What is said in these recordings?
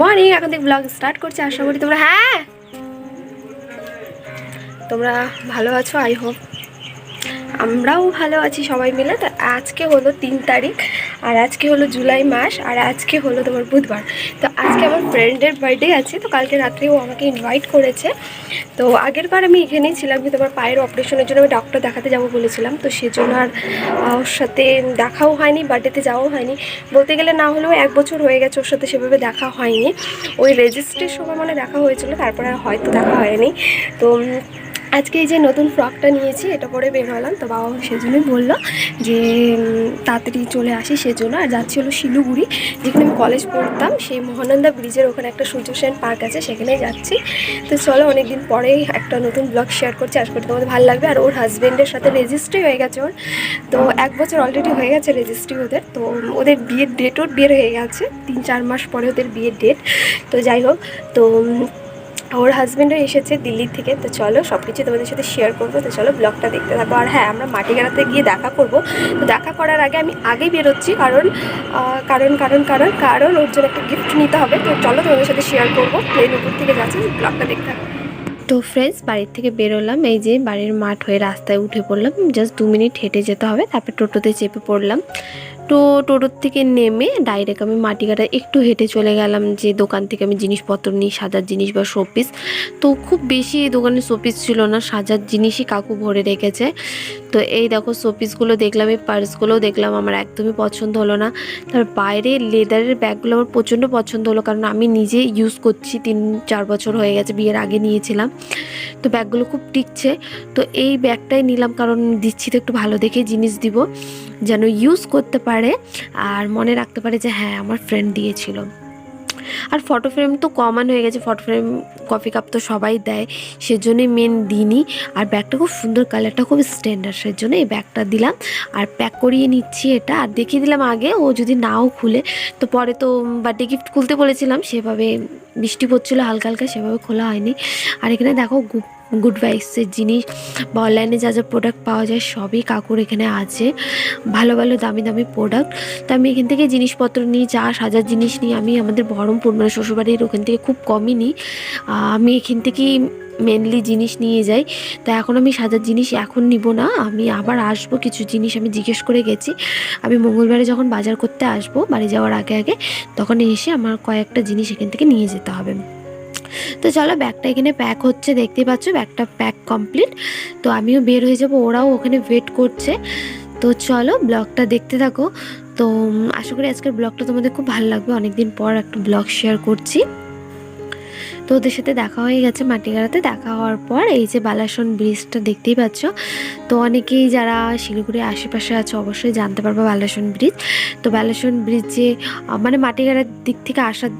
Morning এখন থেকে blog start করছি, আশা করি তোমরা হ্যাঁ? তোমরা ভালো আছো আই হোপ আমরাও ভালো আছি সবাই মিলে। তো আজকে হলো তিন তারিখ, আর আজকে হলো জুলাই মাস, আর আজকে হলো তোমার বুধবার। তো আজকে আমার ফ্রেন্ডের বার্থডে আছে, তো কালকে রাত্রে ও আমাকে ইনভাইট করেছে। তো আগের বার আমি এখানেই ছিলাম, কিন্তু আমার পায়ের অপারেশনের জন্য আমি ডক্টর দেখাতে যাব বলেছিলাম। তো সেজন্য আর ওর সাথে দেখাও হয়নি বার্থডেতে যাওয়াও হয়নি। বলতে গেলে না হলেও এক বছর হয়ে গেছে ওর সাথে সেভাবে দেখা হয়নি। ওই রেজিস্ট্রির সময় মানে দেখা হয়েছিল, তারপরে হয়তো দেখা হয়নি। তো আজকে এই যে নতুন ফ্রকটা নিয়েছি, এটা পরে বের হলাম। তো বাবা সেজন্যই বলল যে তাড়াতাড়ি চলে আসি সেজন্য। আর যাচ্ছি হলো শিলিগুড়ি, যেখানে আমি কলেজ পড়তাম। সেই মহানন্দা ব্রিজের ওখানে একটা সূর্য সেন পার্ক আছে, সেখানেই যাচ্ছি। তো চলো, অনেকদিন পরেই একটা নতুন ব্লগ শেয়ার করছি। আশা করি তোমাদের ভালো লাগবে। আর ওর হাজব্যান্ডের সাথে রেজিস্ট্রি হয়ে গেছে ওর। তো এক বছর অলরেডি হয়ে গেছে রেজিস্ট্রি ওদের। তো ওদের বিয়ের ডেটও বের হয়ে গেছে। তিন চার মাস পরে ওদের বিয়ের ডেট তো যাই হোক, তো ওর হাজব্যান্ডও এসেছে দিল্লি থেকে, তো চলো সব কিছু তোমাদের সাথে শেয়ার করব, তো চলো ব্লগটা দেখতে থাকো। আর হ্যাঁ আমরা মাটিগাড়াতে গিয়ে দেখা করব। তো দেখা করার আগে আমি আগেই বেরোচ্ছি, কারণ কারণ কারণ কারণ কারণ ওর জন্য একটা গিফট নিতে হবে, তো চলো তোমাদের সাথে শেয়ার করব প্লেন উপর থেকে যাচ্ছি ব্লগটা দেখতে থাকো। তো ফ্রেন্ডস বাড়ির থেকে বেরোলাম, এই যে বাড়ির মাঠ হয়ে রাস্তায় উঠে পড়লাম জাস্ট দু মিনিট হেঁটে যেতে হবে, তারপর টোটোতে চেপে পড়লাম। তো টোটোর থেকে নেমে ডাইরেক্ট আমি মাটিঘাটা একটু হেঁটে চলে গেলাম যে দোকান থেকে আমি জিনিসপত্র নিই, সাজার জিনিস বা শোপিস তো খুব বেশি এই দোকানে শোপিস ছিল না, সাজার জিনিসই কাকু ভরে রেখেছে। তো এই দেখো শোপিসগুলো দেখলাম, এই পার্সগুলোও দেখলাম, আমার একদমই পছন্দ হলো না। তার বাইরে লেদারের ব্যাগগুলো আমার প্রচণ্ড পছন্দ হলো, কারণ আমি নিজে ইউজ করছি, তিন, চার বছর হয়ে গেছে, বিয়ের আগে নিয়েছিলাম। তো ব্যাগগুলো খুব টিকছে। তো এই ব্যাগটাই নিলাম, কারণ দিচ্ছি তো একটু ভালো দেখে জিনিস দিব। যেন ইউজ করতে পারে আর মনে রাখতে পারে যে হ্যাঁ আমার ফ্রেন্ড দিয়েছিল। আর ফটো ফ্রেম তো কমন হয়ে গেছে ফটো ফ্রেম কফি কাপ তো সবাই দেয়। সেজন্যই মেন দিনই আর ব্যাগটা খুব সুন্দর কালারটা খুব স্ট্যান্ডার্ড সেজন্য এই ব্যাগটা দিলাম। আর প্যাক করিয়ে নিচ্ছি এটা। আর দেখিয়ে দিলাম আগে, ও যদি নাও খুলে, তো পরে তো বার্থডে গিফট খুলতে বলেছিলাম। সেভাবে বৃষ্টি পড়ছিলো হালকা হালকা, সেভাবে খোলা হয়নি। আর এখানে দেখো গুড ভাইসের জিনিস বা অনলাইনে যা যা প্রোডাক্ট পাওয়া যায় সবই কাকুর এখানে আছে। ভালো ভালো, দামি দামি প্রোডাক্ট তো আমি এখান থেকে জিনিসপত্র নিই, চা সাজার জিনিস নিই। আমি আমাদের বহরমপুর মানে শ্বশুরবাড়ির ওখান থেকে খুব কমই নিই। আমি এখান থেকেই মেনলি জিনিস নিয়ে যাই। তা এখন আমি সাজার জিনিস এখন নিব না। আমি আবার আসব, কিছু জিনিস আমি জিজ্ঞেস করে গেছি। আমি মঙ্গলবারে যখন বাজার করতে আসব, বাড়ি যাওয়ার আগে আগে, তখন এসে আমার কয়েকটা জিনিস এখান থেকে নিয়ে যেতে হবে। তো চলো ব্যাগটা এখানে প্যাক হচ্ছে দেখতে পাচ্ছ ব্যাগটা প্যাক কমপ্লিট তো আমিও বের হয়ে যাব, ওরাও ওখানে ওয়েট করছে। তো চলো ব্লগটা দেখতে থাকো। তো আশা করি আজকের ব্লগটা তোমাদের খুব ভালো লাগবে। অনেকদিন পর একটা ব্লগ শেয়ার করছি। তো ওদের সাথে দেখা হয়ে গেছে মাটিগাড়াতে। দেখা হওয়ার পর এই যে বালাসন ব্রিজটা দেখতেই পাচ্ছ। তো অনেকেই যারা শিলিগুড়ির আশেপাশে আছে অবশ্যই জানতে পারব বালাসন ব্রিজ তো বালাসন ব্রিজে মানে মাটিগাড়ার দিক থেকে আসার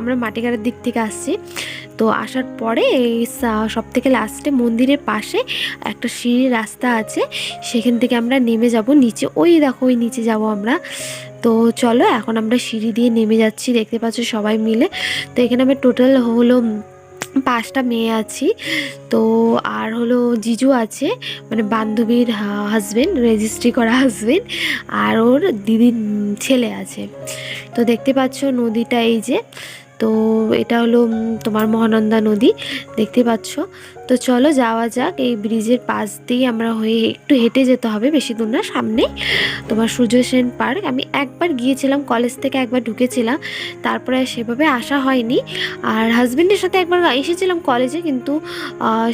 আমরা মাটিগাড়ার দিক থেকে আসছি। তো আসার পরে এই সব থেকে লাস্টে মন্দিরের পাশে একটা সিঁড়ি রাস্তা আছে। সেখান থেকে আমরা নেমে যাব নিচে। ওই দেখো, ওই নিচে যাব আমরা। তো চলো, এখন আমরা সিঁড়ি দিয়ে নেমে যাচ্ছি। দেখতে পাচ্ছ সবাই মিলে। তো এখানে আমার টোটাল হলো পাঁচটা মেয়ে আছি। তো আর হলো জিজু আছে মানে বান্ধবীর হাজবেন্ড রেজিস্ট্রি করা হাজবেন্ড আর ওর দিদির ছেলে আছে। তো দেখতে পাচ্ছ নদীটা এই যে, তো এটা হলো তোমার মহানন্দা নদী। দেখতে পাচ্ছ তো চলো যাওয়া যাক। এই ব্রিজের পাশ দিয়ে আমরা হয়ে একটু হেঁটে যেতে হবে, বেশি দূর না, সামনে। তোমার সূর্য সেন পার্ক। আমি একবার গিয়েছিলাম, কলেজ থেকে একবার ঢুকেছিলাম। তারপরে সেভাবে আসা হয়নি। আর হাজব্যান্ডের সাথে একবার এসেছিলাম কলেজে, কিন্তু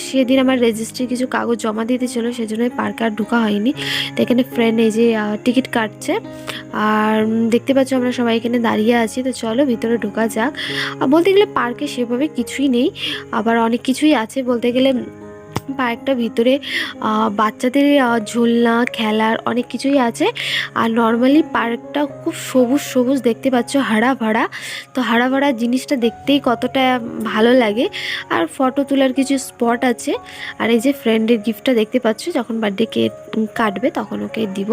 সেদিন আমার রেজিস্ট্রি কিছু কাগজ জমা দিতে ছিল, সেজন্য পার্কে আর ঢোকা হয়নি। তো এখানে ফ্রেন্ড এই যে টিকিট কাটছে। আর দেখতে পাচ্ছ আমরা সবাই এখানে দাঁড়িয়ে আছি। তো চলো ভিতরে ঢোকা যাক। বলতে গেলে পার্কে সেভাবে কিছুই নেই। আবার অনেক কিছুই আছে বলতে গেলে পার্কটা ভিতরে বাচ্চাদের ঝুলনা, খেলার অনেক কিছুই আছে। আর নর্মালি পার্কটা খুব সবুজ সবুজ দেখতে পাচ্ছ, হারা ভাড়া তো হারা ভাড়া জিনিসটা দেখতেই কতটা ভালো লাগে। আর ফটো তোলার কিছু স্পট আছে। আর এই যে ফ্রেন্ডের গিফটটা দেখতে পাচ্ছ, যখন বার্থডে কেক কাটবে তখন ওকে দিব।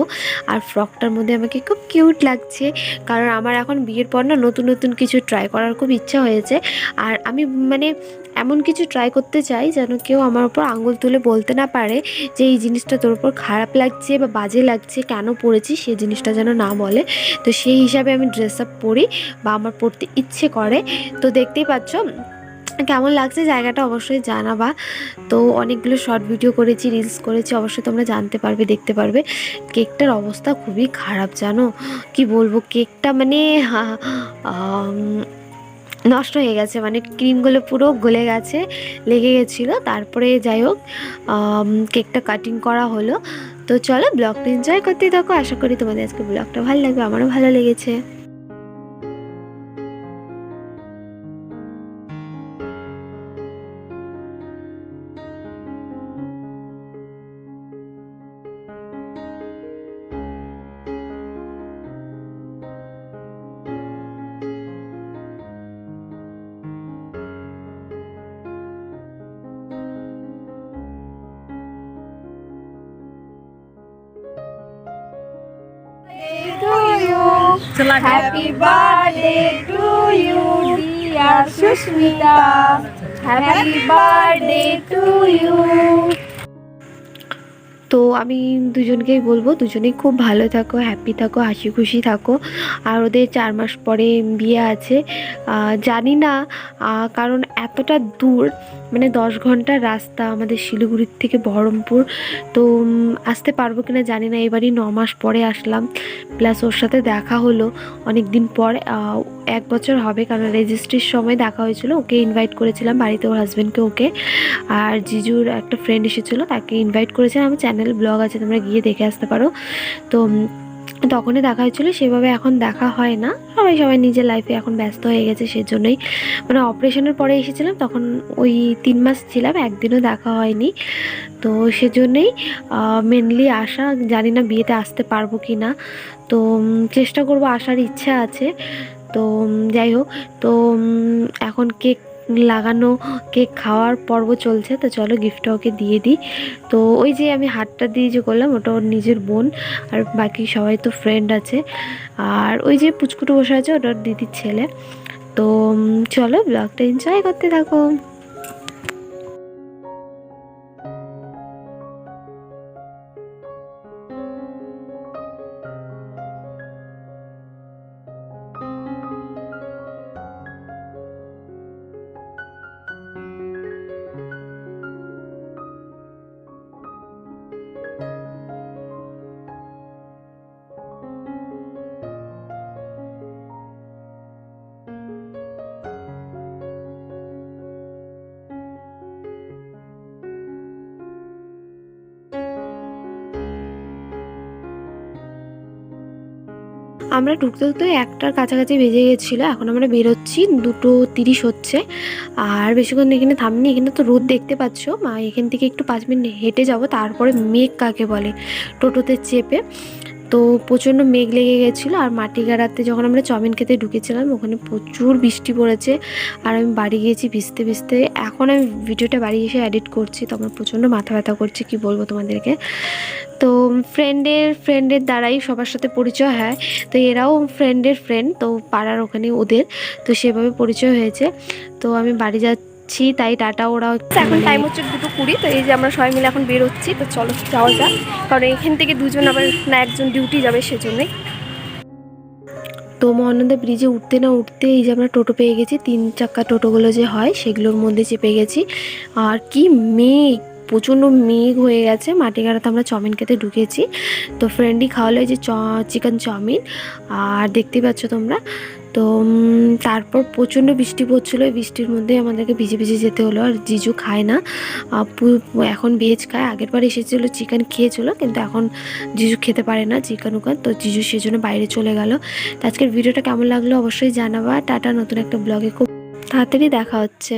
আর ফ্রকটার মধ্যে আমাকে খুব কিউট লাগছে, কারণ আমার এখন বিয়ের পর না নতুন নতুন কিছু ট্রাই করার খুব ইচ্ছা হয়েছে। আর আমি মানে এমন কিছু ট্রাই করতে চাই যেন কেউ আমার উপর আঙুল তুলে বলতে না পারে যে এই জিনিসটা তোর উপর খারাপ লাগছে বা বাজে লাগছে, কেন পরেছিস সেই জিনিসটা যেন না বলে। তো সেই হিসাবে আমি ড্রেস আপ পরি বা আমার পড়তে ইচ্ছে করে। তো দেখতেই পাচ্ছ, কেমন লাগছে জায়গাটা অবশ্যই জানাবা। তো অনেকগুলো শর্ট ভিডিও করেছি রিলস করেছি, অবশ্যই তোমরা জানতে পারবে, দেখতে পারবে। কেকটার অবস্থা খুবই খারাপ জানো। কি বলব, কেকটা মানে নষ্ট হয়ে গেছে মানে ক্রিমগুলো পুরো গলে গেছে, লেগে গেছিল। তারপরে যাই হোক কেকটা কাটিং করা হলো। তো চলো ব্লগটা এনজয় করতে থাকো। আশা করি তোমাদের আজকে ব্লগটা ভালো লাগবে, আমারও ভালো লেগেছে। Happy birthday to you, dear Sushmita. Happy birthday to you. তো আমি দুজনকেই বলব দুজনেই খুব ভালো থাকো হ্যাপি থাকো হাসি খুশি থাকো। আর ওদের চার মাস পরে বিয়ে আছে। জানি না কারণ এতটা দূর মানে দশ ঘণ্টার রাস্তা আমাদের শিলিগুড়ির থেকে বহরমপুর। তো আসতে পারব কিনা জানি না এবারই ন মাস পরে আসলাম। প্লাস ওর সাথে দেখা হলো অনেক দিন পর এক বছর হবে কারণ রেজিস্ট্রির সময় দেখা হয়েছিল, ওকে ইনভাইট করেছিলাম বাড়িতে ওর হাজব্যান্ডকে ওকে। আর জিজুর একটা ফ্রেন্ড এসেছিল, তাকে ইনভাইট করেছিলাম, আমার চ্যানেল ব্লগ আছে, তোমরা গিয়ে দেখে আসতে পারো। তো তখনই দেখা হয়েছিল, সেভাবে এখন দেখা হয় না। সবাই সবাই নিজের লাইফে এখন ব্যস্ত হয়ে গেছে, সেজন্যই। মানে অপারেশনের পরে এসেছিলাম, তখন ওই তিন মাস ছিলাম, একদিনও দেখা হয়নি। তো সেজন্যই মেনলি আসা জানি না বিয়েতে আসতে পারব কি না। তো চেষ্টা করব, আসার ইচ্ছা আছে। তো যাই হোক, তো এখন কেক লাগানো কেক খাওয়ার পর্ব চলছে, তো চলো গিফটটা ওকে দিয়ে দিই। তো ওই যে আমি হাতটা দিয়ে যে করলাম, ওটা ওর নিজের বোন, আর বাকি সবাই তো ফ্রেন্ড আছে। আর ওই যে পুচকুটো বসে আছে, ওটা দিদির ছেলে। তো চলো ব্লগটা এনজয় করতে থাকো। আমরা ঢুকতে ঢুকতে একটার কাছাকাছি ভেজে গেছিল, এখন আমরা বেরোচ্ছি, দুটো তিরিশ হচ্ছে। আর বেশিক্ষণ এখানে থামনি, এখানে তো রোদ দেখতে পাচ্ছ। মা, এখান থেকে একটু পাঁচ মিনিট হেঁটে যাব, তারপরে মেঘ কাকে বলে, টোটোতে চেপে। তো প্রচণ্ড মেঘ লেগে গেছিল আর মাটি গাড়াতে যখন আমরা চাউমিন খেতে ঢুকেছিলাম, ওখানে প্রচুর বৃষ্টি পড়েছে আর আমি বাড়ি গিয়েছি ভিজতে ভিজতে। এখন আমি ভিডিওটা বাড়ি এসে এডিট করছি তো আমার প্রচণ্ড মাথা ব্যথা করছে, কি বলব তোমাদেরকে? তো ফ্রেন্ডের ফ্রেন্ডের দ্বারাই সবার সাথে পরিচয় হয়। তো এরাও ফ্রেন্ডের ফ্রেন্ড তো পাড়ার ওখানে ওদের, তো সেভাবে পরিচয় হয়েছে। তো আমি বাড়ি যাচ্ছি তাই টাটা ওরা এখন টাইম হচ্ছে দুটো কুড়ি, তো এই যে আমরা সবাই মিলে এখন বেরোচ্ছি, তো চলো যাওয়া যাক। কারণ এখান থেকে দুজন আবার না একজন ডিউটি যাবে সেজন্যই। তো মহানন্দা ব্রিজে উঠতে না উঠতে এই যে আমরা টোটো পেয়ে গেছি, তিন চাক্কা টোটোগুলো যে হয় সেগুলোর মধ্যে চেপে গেছি। আর কি মেঘ, প্রচণ্ড মেঘ হয়ে গেছে মাটি মাটিগাড়াতে আমরা চাউমিন খেতে ঢুকেছি। তো ফ্রেন্ডই খাওয়ালো যে চিকেন চাউমিন। আর দেখতেই পাচ্ছ তোমরা তো তারপর প্রচণ্ড বৃষ্টি পড়ছিলো। বৃষ্টির মধ্যে আমাদেরকে ভিজে ভিজে যেতে হলো, আর জিজু খায় না। এখন ভেজ খায়। আগের বার এসেছিল চিকেন খেয়েছিলো, কিন্তু এখন জিজু খেতে পারে না চিকেন উকান তো জিজু সেজন্য বাইরে চলে গেল। তো আজকের ভিডিওটা কেমন লাগল অবশ্যই জানাবা। টাটা, নতুন একটা ব্লগে খুব তাড়াতাড়ি দেখা হচ্ছে।